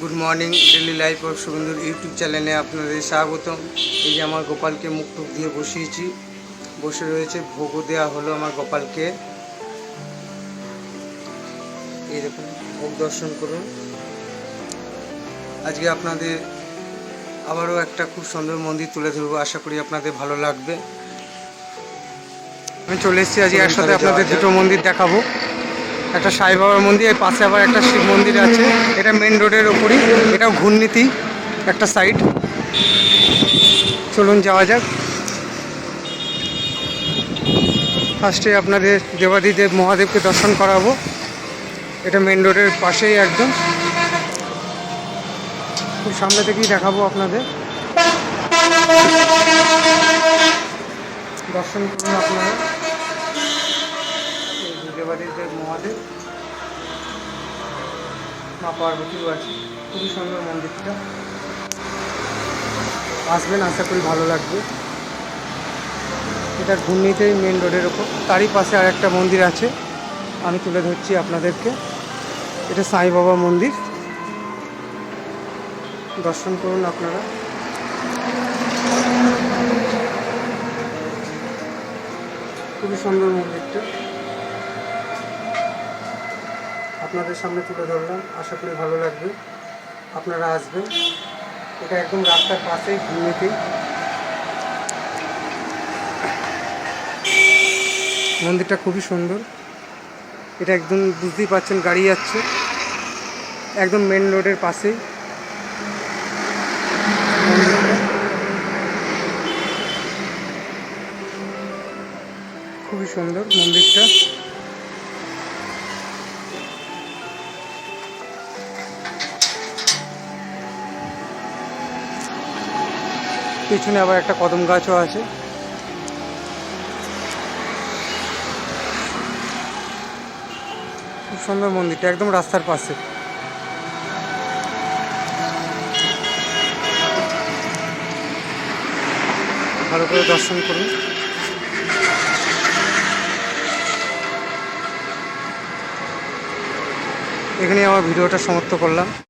Good morning daily life of শুভেন্দুর YouTube চ্যানেলে আপনাদের স্বাগতম। এই যে আমার গোপালকে মুখ টুক দিয়ে বসিয়েছি। বসে রয়েছে ভোগও দেওয়া হলো আমার গোপালকে। এই দেখুন ভোগ দর্শন করুন। আজকে আপনাদের আবারও একটা খুব সুন্দর মন্দির তুলে ধরবো আশা করি আপনাদের ভালো লাগবে। আমি চলে এসেছি আজকে একসাথে আপনাদের দুটো মন্দির দেখাবো। একটা সাই বাবার মন্দির এর পাশে আবার একটা শিব মন্দির আছে। এটা মেন রোডের ওপরই এটাও ঘূর্ণিতি, একটা সাইড চলুন যাওয়া যাক। ফার্স্টে আপনাদের দেবাদিদেব মহাদেবকে দর্শন করাবো। এটা মেন রোডের পাশেই একদম। খুব সামনে থেকেই দেখাবো আপনাদের। দর্শন করুন আপনারা। যে মহাদেব। মা পার্বতীও আছে খুবই সুন্দর মন্দিরটা। আসবেন, আশা করি ভালো লাগবে। এটা ঘূর্ণিতেই মেন রোডের ওপর। তারই পাশে আর একটা মন্দির আছে। আমি তুলে ধরছি আপনাদেরকে। এটা সাই বাবা মন্দির। দর্শন করুন আপনারা। খুবই সুন্দর মন্দিরটা। আপনাদের সামনে তুলে ধরলাম। আশা করি ভালো লাগবে। আপনারা আসবেন। এটা একদম রাস্তার পাশেই ঘুমিয়েতেই মন্দিরটা খুবই সুন্দর। এটা একদম বুঝতেই পারছেন, গাড়ি যাচ্ছে। একদম মেন রোডের পাশেই। খুবই সুন্দর মন্দিরটা। পিছনে আবার একটা কদম গাছও আছে। খুব সুন্দর মন্দিরটা, একদম রাস্তার পাশে। ভালো করে দর্শন করুন। এখানে আমার ভিডিওটা সমাপ্ত করলাম।